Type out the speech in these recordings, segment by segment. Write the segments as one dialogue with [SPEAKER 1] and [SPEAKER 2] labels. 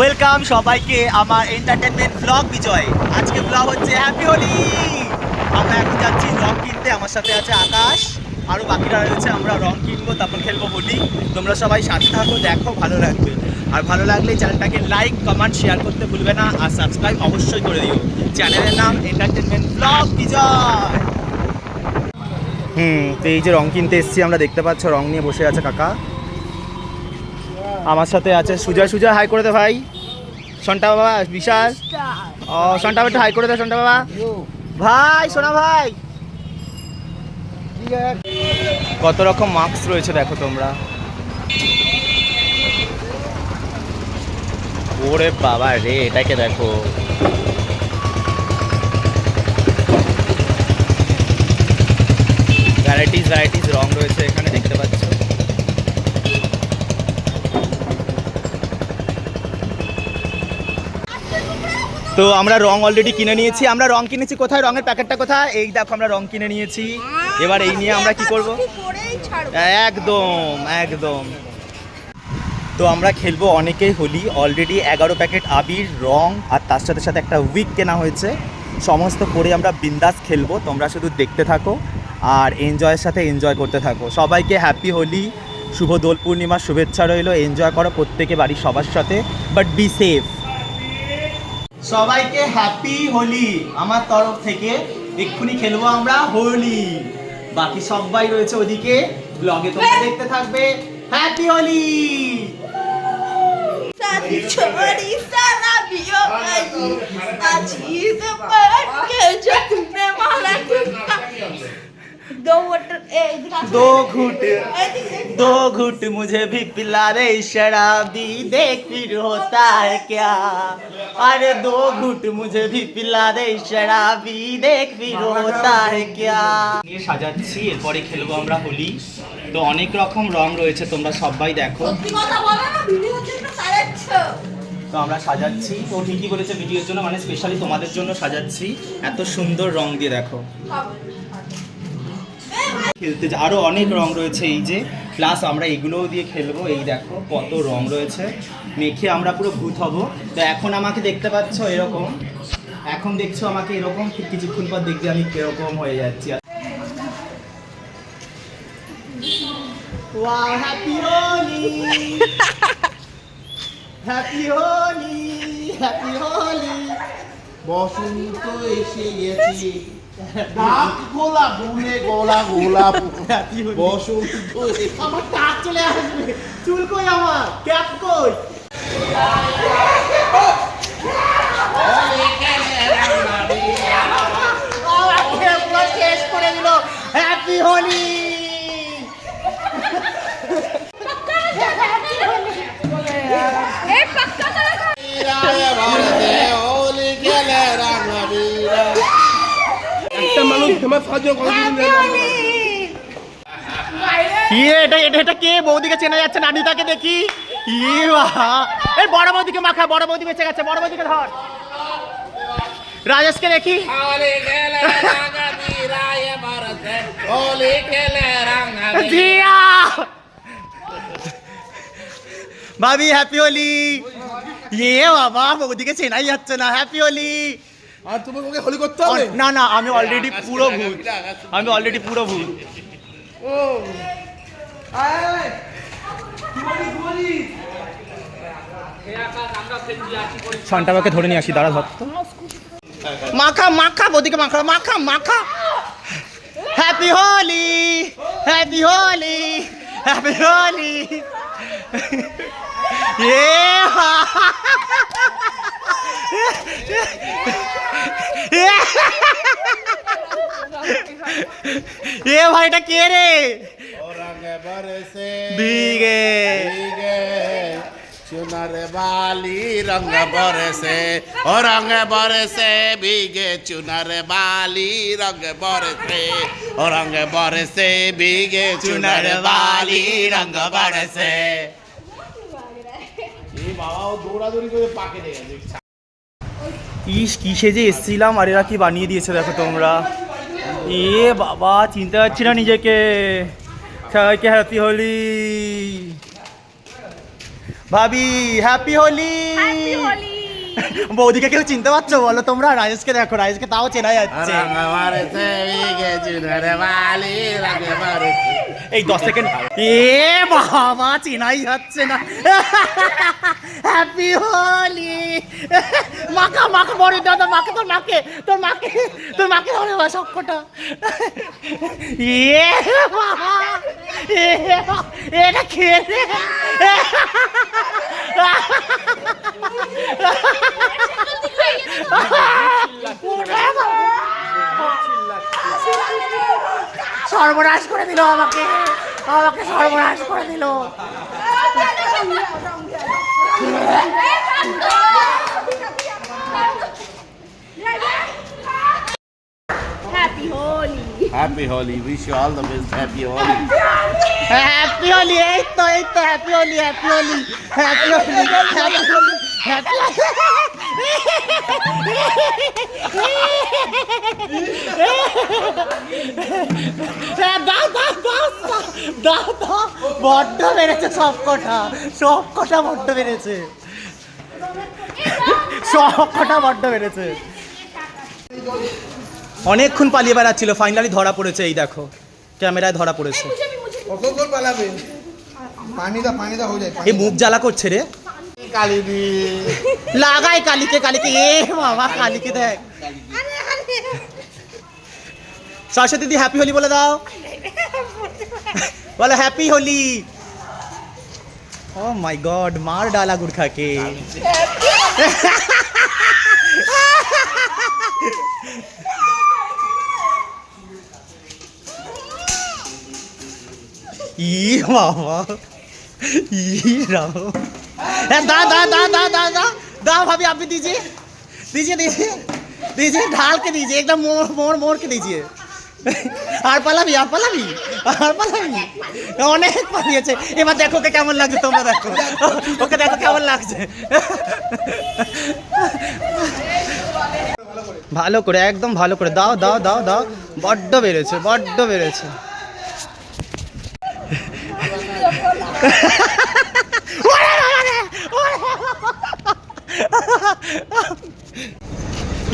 [SPEAKER 1] Welcome সবাইকে আমার entertainment blog বিজয়। আজকে ব্লগ হচ্ছে হ্যাপি হোলি আমরা এখন যাচ্ছি রং কিনতে। আমার সাথে আছে আকাশ। আরও বাকিরা রয়েছে, আমরা রং কিনবো, তারপর খেলব হোলি। তোমরা সবাই সাথে থাকো, দেখো, ভালো লাগবে। আর ভালো লাগলে চ্যানেলটাকে লাইক কমেন্ট শেয়ার করতে ভুলবে না। আর সাবস্ক্রাইব অবশ্যই করে দিও। চ্যানেলের নাম এন্টারটেনমেন্ট ব্লগ বিজয়। হুম, তো এই যে রং কিনতে এসেছি, আমরা দেখতে পাচ্ছ, রং নিয়ে বসে আছে কাকা। আমার সাথে আছে সুজয়। সুজয় হাই করে দে ভাই। সন্টা বাবা বিশাল। ও সন্টা বাবা হাই করে দে সন্টা বাবা। ভাই সোনা ভাই। কত রকম মাস্ক রয়েছে দেখো তোমরা। ওরে বাবা রে এটাকে দেখো। ভ্যারাইটিস ভ্যারাইটিস রং রয়েছে এখানে দেখতে পাচ্ছ? তো আমরা রং অলরেডি কিনে নিয়েছি। আমরা রং কিনেছি কোথায়? রঙের প্যাকেটটা কোথায়? এই দেখো আমরা রং কিনে নিয়েছি। এবার এই নিয়ে আমরা কি করব? একদম একদম। তো আমরা খেলব অনেকেই হোলি। অলরেডি এগারো প্যাকেট আবির রং আর তার সাথে সাথে একটা উইক কেনা হয়েছে। সমস্ত করে আমরা বিন্দাস খেলব। তোমরা শুধু দেখতে থাকো আর এনজয়ের সাথে এনজয় করতে থাকো। সবাইকে হ্যাপি হোলি শুভ দোল পূর্ণিমার শুভেচ্ছা রইল। এনজয় করো প্রত্যেকে বাড়ির সবার সাথে বাট বি সেফ সবাইকে হ্যাপি হোলি আমার তরফ থেকে এক্ষুনি খেলবো আমরা হোলি বাকি সবাই রয়েছে ওদিকে ব্লগে তোমরা দেখতে থাকবে হ্যাপি হোলি
[SPEAKER 2] सारी छोड़ी सारा भी हो गई अजीज पर के जो तुमने मारा तुमका दो वोटर ए दिखा
[SPEAKER 1] दो घुट
[SPEAKER 2] ए, दिख- दिख-
[SPEAKER 1] दो घुट मुझे भी पिला रे शराबी देख फिर होता है क्या अरे दो घुट मुझे भी पिला रे शराबी देख फिर होता है क्या নিয়ে সাজাচ্ছি এরপরে খেলবো আমরা হোলি তো অনেক রকম রং রয়েছে তোমরা সবাই দেখো
[SPEAKER 2] সত্যি কথা বলো না ভিডিওর জন্য সাজাচ্ছ
[SPEAKER 1] তো আমরা সাজাচ্ছি ও ঠিকই বলেছে ভিডিওর জন্য মানে স্পেশালি তোমাদের জন্য সাজাচ্ছি এত সুন্দর রং দিয়ে দেখো খেলতে যা- আরও অনেক রং রয়েছে এই যে প্লাস আমরা এগুলোও দিয়ে খেলব এই দেখো কত রং রয়েছে। মেখে আমরা পুরো ভূত হব। তো এখন আমাকে দেখতে পাচ্ছ এরকম। এখন দেখছ আমাকে এরকম ঠিক কিছুক্ষণ পর দেখবে আমি কীরকম হয়ে যাচ্ছি। Wow, happy Holi!
[SPEAKER 3] বসন্ত এসে গেছে। ডাক গোলা বুনে গোলা
[SPEAKER 1] গোলা
[SPEAKER 3] বসন্ত।
[SPEAKER 1] আমার টাক চলে আসবে। চুল কই আমার? ক্যাপ কই? শেষ করে দিল। হ্যাপি হোলি
[SPEAKER 3] তোমার সাহায্য
[SPEAKER 1] ইয়ে এটা এটা এটা কে? বৌদিকে চেনা যাচ্ছে নানিতাকে দেখি। ইয়ে বাবা এই বড় বৌদিকে মাখা বড় বৌদি বেঁচে গেছে বড় বৌদিকে ধর। রাজেশকে দেখি। ভাবি হ্যাপি হোলি। ইয়ে বাবা বৌদিকে চেনাই যাচ্ছে না হ্যাপি হোলি।
[SPEAKER 3] আর তুমি ওকে হোলি করতে হবে?
[SPEAKER 1] না না আমি অলরেডি পুরো ভূত। আমি অলরেডি পুরো ভূত।
[SPEAKER 3] ও।
[SPEAKER 1] সন্টাবাকে ধরে নিয়ে আসি দাঁড়া ধর। মাখা মাখা বৌদিকে মাখা মাখা মাখা। Happy Holi happy Holi happy Holi এ এ ভাইটা কে রে?
[SPEAKER 3] ভিগে চুনার বালি রঙ বরসে ও রঙ বরসে ভিগে চুনার বালি রঙ বরসে ও রঙ বরসে ভিগে চুনার বালি রঙ বরসে এই বাবা দৌড়াদৌড়ি করে পাকে দেয়
[SPEAKER 1] ইস কিসে যে এসছিলাম আর এরা কি বানিয়ে দিয়েছে দেখো তোমরা? এ বাবা চিনতে পারছি না নিজেকে। সবাইকে হ্যাপি হোলি ভাবি হ্যাপি হোলি বৌদিকে কেউ চিনতে পারছ? বলো তোমরা রাজেশকে দেখো রাজেশকে তাও চেনা যাচ্ছে। এই দশ সেকেন্ড এ বাবা চেনাই যাচ্ছে না। হ্যাপি হোলি মাকা মাকে বড় দাদা মাকে তোর মাকে তোর মাকে তোর মাকে ধরে বা সবকটা এ বাবা এ বাবা, এটা খেয়ে। সর্বনাশ। করে দিল আমাকে আমাকে সর্বনাশ করে দিল
[SPEAKER 2] happy Holi
[SPEAKER 3] happy Holi wish you all the best happy Holi
[SPEAKER 1] happy Holi এই তো এই তো happy Holi happy Holi happy Holi happy Holi happy দাও দাও দাও দাও দাও বড্ড বেড়েছে সব কটা সব কটা বড্ড বেড়েছে সব কটা বড্ড বেড়েছে অনেকক্ষণ পালিয়ে বেড়াচ্ছিল ফাইনালি ধরা পড়েছে এই দেখো। ক্যামেরায় ধরা পড়েছে।
[SPEAKER 4] পানি দা পানি দা হয়ে যায়
[SPEAKER 1] এই মুখ জ্বালা করছে রে।
[SPEAKER 3] কালি দি।
[SPEAKER 1] লাগাই কালিকে কালিকে। এ বাবা, কালিকে দেখ। সরস্বতী দিদি হ্যাপি হোলি বলে দাও। বলো happy Holi. Oh my God মার ডালা গুড়খাকে। ই বাবা। ই রাম। দা দা দা দা দা দা। दा दा भाभी आप भी दीजिए दीजिए दीजिए दीजिए ढाल के दीजिए एकदम मोड़ मोड़ मोड़ के दीजिए আর পালাবি আর পালাবি আর পালাবি অনেক পালিয়েছে এবার দেখো ওকে কেমন লাগছে তোমরা দেখো ওকে দেখো কেমন লাগছে ভালো করে একদম ভালো করে দাও দাও দাও দাও বড্ড বেড়েছে বড্ড বেড়েছে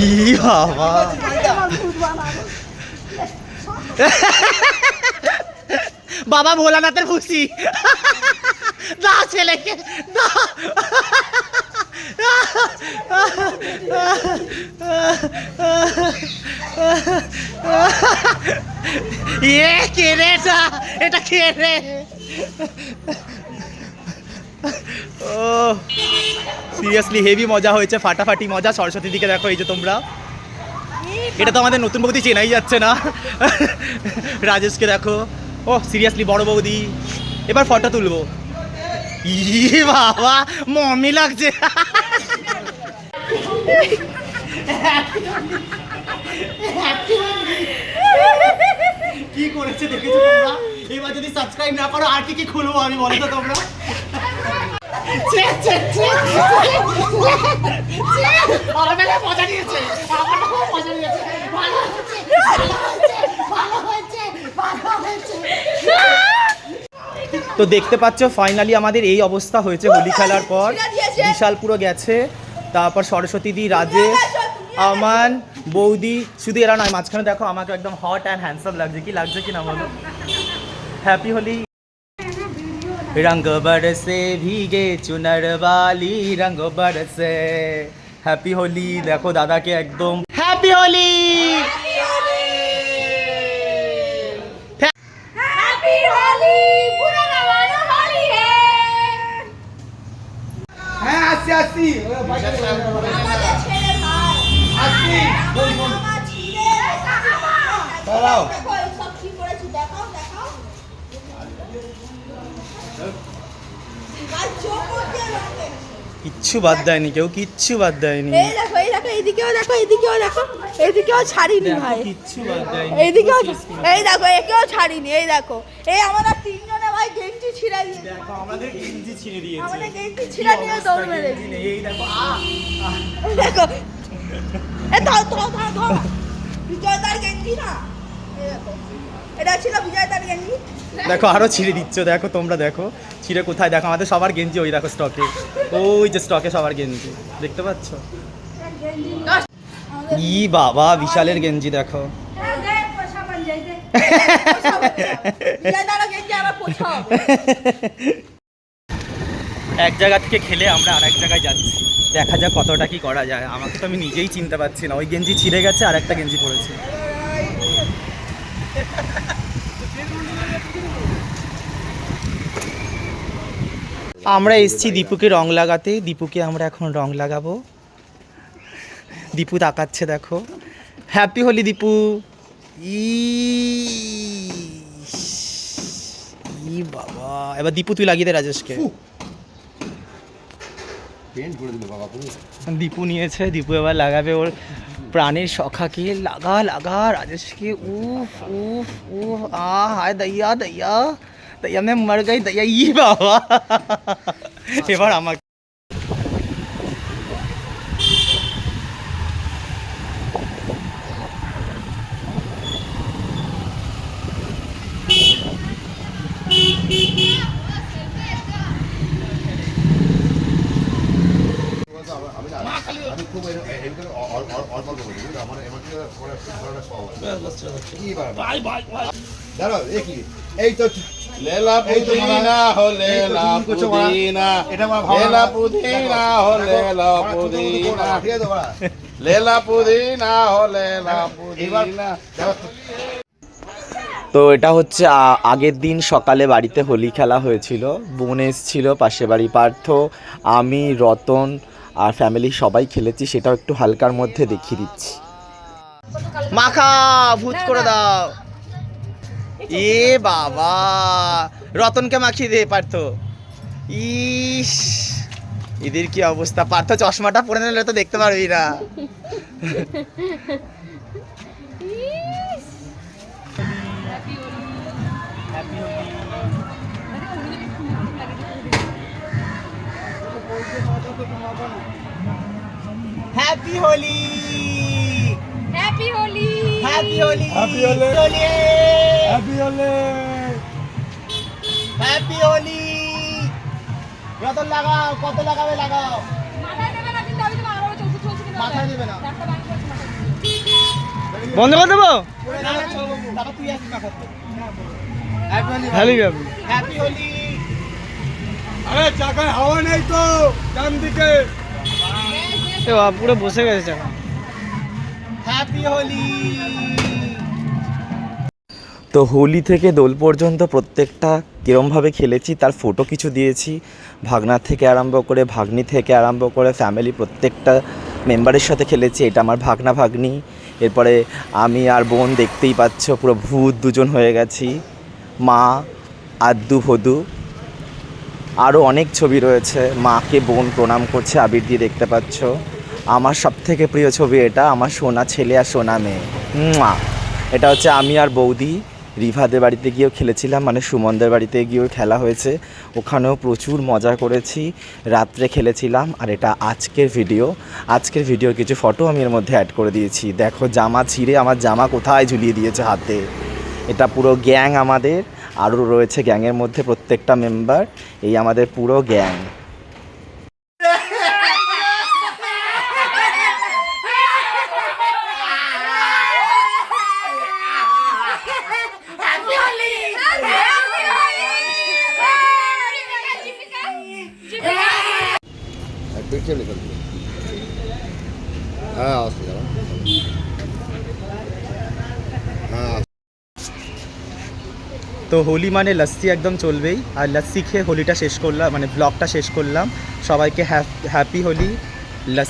[SPEAKER 1] ই বাবা বাবা ভোলানাথের খুশি দাও ছেলেকে দাও এ কে রে এটা? কে ও সিরিয়াসলি হেভি মজা হয়েছে, ফাটাফাটি মজা। সরস্বতী দিকে দেখো, এই যে তোমরা। এটা তো আমাদের নতুন বৌদি চেনাই যাচ্ছে না। রাজেশকে দেখো। ও সিরিয়াসলি বড় বৌদি। এবার ফটো তুলবো। ই বাবা, মমি লাগছে। কি করেছে দেখেছ এবার যদি সাবস্ক্রাইব না করো, আর কি কি খুলবো আমি বলো তো তোমরা? মজা নিয়েছে আমার খুব মজা নিয়েছে ভালো হয়েছে ভালো হয়েছে ভালো হয়েছে ভালো হয়েছে তো দেখতে পাচ্ছ ফাইনালি আমাদের এই অবস্থা হয়েছে হোলি খেলার পর। বিশাল পুরো গেছে। তারপর সরস্বতী দি রাজেশ আমান বৌদি শুধু এরা নয় মাঝখানে দেখো আমাকে একদম হট অ্যান্ড হ্যান্ডসাম লাগছে। কি লাগছে কি না বলো? হ্যাপি হোলি रंग बरसे भीगे चुनर वाली रंग बरसे হ্যাপি হোলি দেখো দাদাকে একদম হ্যাপি হোলি
[SPEAKER 2] হ্যাপি
[SPEAKER 1] কিচ্ছু বাদ দেয়নি কেউ কিচ্ছু বাদ দেয়নি।
[SPEAKER 2] এই দেখো এই দেখো এইদিকেও দেখো এইদিকেও দেখো এইদিকেও ছাড়িনি ভাই।
[SPEAKER 1] কিচ্ছু বাদ দেয়নি।
[SPEAKER 2] এইদিকেও এই দেখো একেও ছাড়িনি এই দেখো। এই আমাদের তিনজনে ভাই গেঞ্জি ছিঁড়ে দিয়ে
[SPEAKER 1] দেখো আমাদের গেঞ্জি ছিঁড়ে দিয়েছে।
[SPEAKER 2] আমাদের গেঞ্জি ছিঁড়ে নিয়ে দৌড় মেরে
[SPEAKER 1] গেঞ্জি নেই, এই দেখো
[SPEAKER 2] এই দেখো। এ ধর ধর ধর ধর। বিজয়দার গেঞ্জি না? দেখো,
[SPEAKER 1] আরও ছিঁড়ে দিচ্ছ, দেখো তোমরা, দেখো। ছিঁড়ে কোথায়? দেখো, আমাদের সবার গেঞ্জি ওই দেখো স্টকে ওই যে স্টকে সবার গেঞ্জি। দেখতে পাচ্ছ? ই বাবা, বিশালের গেঞ্জি, দেখো। এক জায়গা থেকে খেলে আমরা আর এক জায়গায় যাচ্ছি। দেখা যাক কতটা কি করা যায়। আমাকে তো আমি নিজেই চিনতে পারছি না। ওই গেঞ্জি ছিঁড়ে গেছে আর একটা গেঞ্জি পড়েছে। আমরা এসছি দীপুকে রং লাগাতে। দীপুকে আমরা এখন রং লাগাবো। দীপু তাকাচ্ছে দেখো। হ্যাপি হোলি দীপু। ই বাবা। এবার দীপু তুই লাগিয়ে দে রাজেশকে। দীপু নিয়েছে দীপু এবার লাগাবে ওর প্রাণের সখাকে লাগা লাগা রাজেশকে উফ উফ উফ, আ, হায় দইয়া দইয়া। দইয়া মে মর গই, দইয়া ই বাবা। এবার আমাকে
[SPEAKER 3] আমি খুব এর- এ- এর ভিতরে অ- অ- অ- অল্প অল্প করি বুঝলি? আমার এমন কি করে করাটা সহজ। কি বাবা? দাঁড়াও, এ কি? তো তো এটা
[SPEAKER 1] হচ্ছে আগের দিন সকালে বাড়িতে হোলি খেলা হয়েছিল। বোন এসছিল পাশে বাড়ি পার্থ, আমি, রতন আর ফ্যামিলি সবাই খেলেছি, সেটাও একটু হালকার মধ্যে দেখিয়ে দিচ্ছি। মাখা ভূত করে দাও। এ বাবা রতনকে মাখিয়ে দে পার্থ। ইস এদের কি অবস্থা? পার্থ চশমাটা পরে নিলে তো দেখতে পারবি না। Happy Holi.
[SPEAKER 2] Happy Holi
[SPEAKER 1] happy Holi happy Holi happy Holi happy Holi Ratan লাগাও কত লাগাবে লাগাও?
[SPEAKER 2] মাথায় দেবে না।
[SPEAKER 1] বন্ধ করে দেবো? হ্যালি হ্যাপি হোলি
[SPEAKER 4] আরে চাকায় হাওয়া নেই তো ডান দিকে।
[SPEAKER 1] পুরো বসে গেছে চাকা। হ্যাপি হোলি তো হোলি থেকে দোল পর্যন্ত প্রত্যেকটা কীরমভাবে খেলেছি, তার ফটো কিছু দিয়েছি। ভাগনা থেকে আরম্ভ করে, ভাগ্নি থেকে আরম্ভ করে ফ্যামিলি প্রত্যেকটা মেম্বারের সাথে খেলেছি। এটা আমার ভাগনা, ভাগ্নি। এরপরে আমি আর বোন দেখতেই পাচ্ছ, পুরো ভূত দুজন হয়ে গেছি। মা, আদ্দু, ভদু। আরও অনেক ছবি রয়েছে। মাকে বোন প্রণাম করছে, আবির দিয়ে দেখতে পাচ্ছ। আমার সব থেকে প্রিয় ছবি এটা, আমার সোনা ছেলে আর সোনা মেয়ে। এটা হচ্ছে আমি আর বৌদি। রিভাদের বাড়িতে গিয়েও খেলেছিলাম মানে সুমনদের বাড়িতে গিয়েও খেলা হয়েছে। ওখানেও প্রচুর মজা করেছি, রাত্রে খেলেছিলাম, আর এটা আজকের ভিডিও আজকের ভিডিওর কিছু ফটো আমি এর মধ্যে অ্যাড করে দিয়েছি। দেখো জামা ছিঁড়ে আমার জামা কোথায় ঝুলিয়ে দিয়েছে হাতে। এটা পুরো গ্যাং আমাদের, আরও রয়েছে গ্যাংয়ের মধ্যে প্রত্যেকটা মেম্বার এই আমাদের পুরো গ্যাং।
[SPEAKER 3] লিখে দিল। হ্যাঁ আসতে যাব হ্যাঁ।
[SPEAKER 1] তো হোলি মানে লস্যি একদম চলবেই। আর লস্যি খেয়ে হোলিটা শেষ করলাম মানে ব্লগটা শেষ করলাম। সবাইকে হ্যাপি হোলি। লস্যি